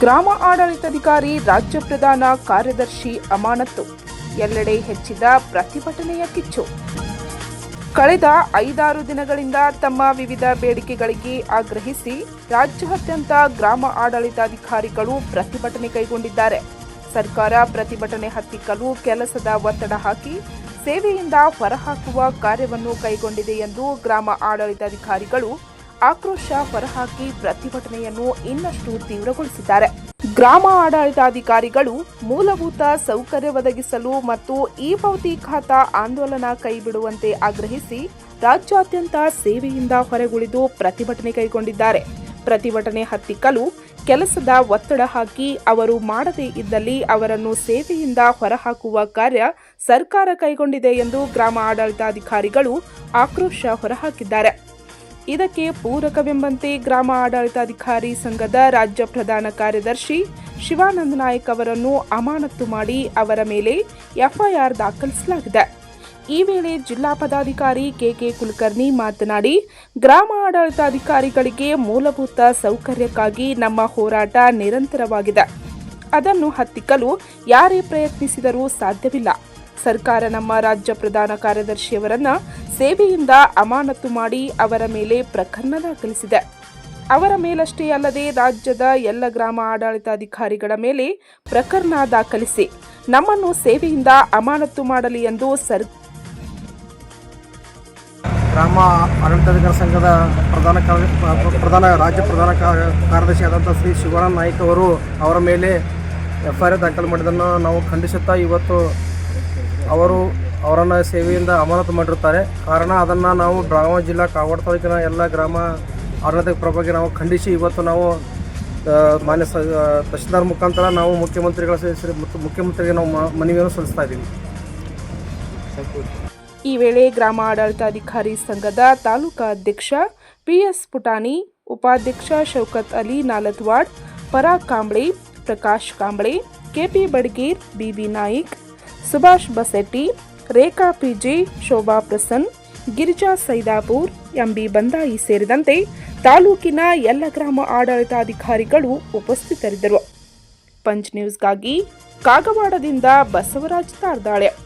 ಗ್ರಾಮ ಆಡಳಿತಾಧಿಕಾರಿ, ರಾಜ್ಯ ಪ್ರಧಾನ ಕಾರ್ಯದರ್ಶಿ ಅಮಾನತ್ತು. ಎಲ್ಲೆಡೆ ಹೆಚ್ಚಿದ ಪ್ರತಿಭಟನೆಯ ಕಿಚ್ಚು. ಕಳೆದ ಐದಾರು ದಿನಗಳಿಂದ ತಮ್ಮ ವಿವಿಧ ಬೇಡಿಕೆಗಳಿಗೆ ಆಗ್ರಹಿಸಿ ರಾಜ್ಯಾದ್ಯಂತ ಗ್ರಾಮ ಆಡಳಿತಾಧಿಕಾರಿಗಳು ಪ್ರತಿಭಟನೆ ಕೈಗೊಂಡಿದ್ದಾರೆ. ಸರ್ಕಾರ ಪ್ರತಿಭಟನೆ ಹತ್ತಿಕ್ಕಲು ಕೆಲಸದ ಒತ್ತಡ ಹಾಕಿ ಸೇವೆಯಿಂದ ಹೊರಹಾಕುವ ಕಾರ್ಯವನ್ನು ಕೈಗೊಂಡಿದೆ ಎಂದು ಗ್ರಾಮ ಆಡಳಿತಾಧಿಕಾರಿಗಳು ಆಕ್ರೋಶ ಹೊರಹಾಕಿ ಪ್ರತಿಭಟನೆಯನ್ನು ಇನ್ನಷ್ಟು ತೀವ್ರಗೊಳಿಸಿದ್ದಾರೆ. ಗ್ರಾಮ ಆಡಳಿತಾಧಿಕಾರಿಗಳು ಮೂಲಭೂತ ಸೌಕರ್ಯ ಒದಗಿಸಲು ಮತ್ತು ಈ ಪಾವತಿ ಖಾತಾ ಆಂದೋಲನ ಕೈಬಿಡುವಂತೆ ಆಗ್ರಹಿಸಿ ರಾಜ್ಯಾದ್ಯಂತ ಸೇವೆಯಿಂದ ಹೊರಗುಳಿದು ಪ್ರತಿಭಟನೆ ಕೈಗೊಂಡಿದ್ದಾರೆ. ಪ್ರತಿಭಟನೆ ಹತ್ತಿಕ್ಕಲು ಕೆಲಸದ ಒತ್ತಡ ಹಾಕಿ ಅವರು ಮಾಡದೇ ಇದ್ದಲ್ಲಿ ಅವರನ್ನು ಸೇವೆಯಿಂದ ಹೊರಹಾಕುವ ಕಾರ್ಯ ಸರ್ಕಾರ ಕೈಗೊಂಡಿದೆ ಎಂದು ಗ್ರಾಮ ಆಡಳಿತಾಧಿಕಾರಿಗಳು ಆಕ್ರೋಶ ಹೊರಹಾಕಿದ್ದಾರೆ. ಇದಕ್ಕೆ ಪೂರಕವೆಂಬಂತೆ ಗ್ರಾಮ ಆಡಳಿತಾಧಿಕಾರಿ ಸಂಘದ ರಾಜ್ಯ ಪ್ರಧಾನ ಕಾರ್ಯದರ್ಶಿ ಶಿವಾನಂದ ನಾಯಕ್ ಅವರನ್ನು ಅಮಾನತ್ತು ಮಾಡಿ ಅವರ ಮೇಲೆ ಎಫ್ಐಆರ್ ದಾಖಲಿಸಲಾಗಿದೆ. ಈ ವೇಳೆ ಜಿಲ್ಲಾ ಪದಾಧಿಕಾರಿ ಕೆಕೆ ಕುಲಕರ್ಣಿ ಮಾತನಾಡಿ, ಗ್ರಾಮ ಆಡಳಿತಾಧಿಕಾರಿಗಳಿಗೆ ಮೂಲಭೂತ ಸೌಕರ್ಯಕ್ಕಾಗಿ ನಮ್ಮ ಹೋರಾಟ ನಿರಂತರವಾಗಿದೆ. ಅದನ್ನು ಹತ್ತಿಕ್ಕಲು ಯಾರೇ ಪ್ರಯತ್ನಿಸಿದರೂ ಸಾಧ್ಯವಿಲ್ಲ. ಸರ್ಕಾರ ನಮ್ಮ ರಾಜ್ಯ ಪ್ರಧಾನ ಕಾರ್ಯದರ್ಶಿಯವರನ್ನ ಸೇವೆಯಿಂದ ಅಮಾನತು ಮಾಡಿ ಅವರ ಮೇಲೆ ಪ್ರಕರಣ ದಾಖಲಿಸಿದೆ. ಅವರ ಮೇಲಷ್ಟೇ ಅಲ್ಲದೆ ರಾಜ್ಯದ ಎಲ್ಲ ಗ್ರಾಮ ಆಡಳಿತಾಧಿಕಾರಿಗಳ ಮೇಲೆ ಪ್ರಕರಣ ದಾಖಲಿಸಿ ನಮ್ಮನ್ನು ಸೇವೆಯಿಂದ ಅಮಾನತು ಮಾಡಲಿ ಎಂದು ಸರ್ ಗ್ರಾಮ ಆಡಳಿತಾಧಿಕಾರ ಸಂಘದ ಪ್ರಧಾನ ಪ್ರಧಾನ ರಾಜ್ಯ ಪ್ರಧಾನ ಕಾರ್ಯದರ್ಶಿಯಾದಂಥ ಕಾರ್ಯದರ್ಶಿ ಆದಂಥ ಶ್ರೀ ಶಿವಾನಂದ ನಾಯ್ಕ ಅವರು ಅವರ ಮೇಲೆ ಎಫ್ ಐ ಆರ್ ದಾಖಲು ಮಾಡಿದ್ದನ್ನು ನಾವು ಖಂಡಿಸುತ್ತಾ ಇವತ್ತು ಅವರು ಅವರನ್ನು ಸೇವೆಯಿಂದ ಅಮಾನತು ಮಾಡಿರ್ತಾರೆ ಕಾರಣ ಅದನ್ನು ನಾವು ಬೆಳಗಾವಿ ಜಿಲ್ಲಾ ಕಾಗವಾಡ ತಾಲೂಕಿನ ಎಲ್ಲ ಗ್ರಾಮ ಆಡಳಿತ ಪ್ರಭಾಗಿ ನಾವು ಖಂಡಿಸಿ ಇವತ್ತು ನಾವು ಮಾನ್ಯ ಸ ತಹಶೀಲ್ದಾರ್ ಮುಖಾಂತರ ನಾವು ಮುಖ್ಯಮಂತ್ರಿಗಳ ಮತ್ತು ಮುಖ್ಯಮಂತ್ರಿಗೆ ನಾವು ಮನವಿಯನ್ನು ಸಲ್ಲಿಸ್ತಾ ಇದ್ದೀವಿ. ಈ ವೇಳೆ ಗ್ರಾಮ ಆಡಳಿತಾಧಿಕಾರಿ ಸಂಘದ ತಾಲೂಕಾ ಅಧ್ಯಕ್ಷ ಪಿಎಸ್ ಪುಟಾಣಿ, ಉಪಾಧ್ಯಕ್ಷ Shaukat Ali Nalatwad Parag Kamble, Prakash Kamble, KP Badgir, BB Naik Subhash Basetti, Rekha PJ, Shobha Prasan Girija Saidapur, MB Bandai ಸೇರಿದಂತೆ ತಾಲೂಕಿನ ಎಲ್ಲ ಗ್ರಾಮ ಆಡಳಿತಾಧಿಕಾರಿಗಳು ಉಪಸ್ಥಿತರಿದ್ದರು. ಪಂಚ್ ನ್ಯೂಸ್ಗಾಗಿ ಕಾಗವಾಡದಿಂದ ಬಸವರಾಜ್ ತಾರ್ದಾಳೆ.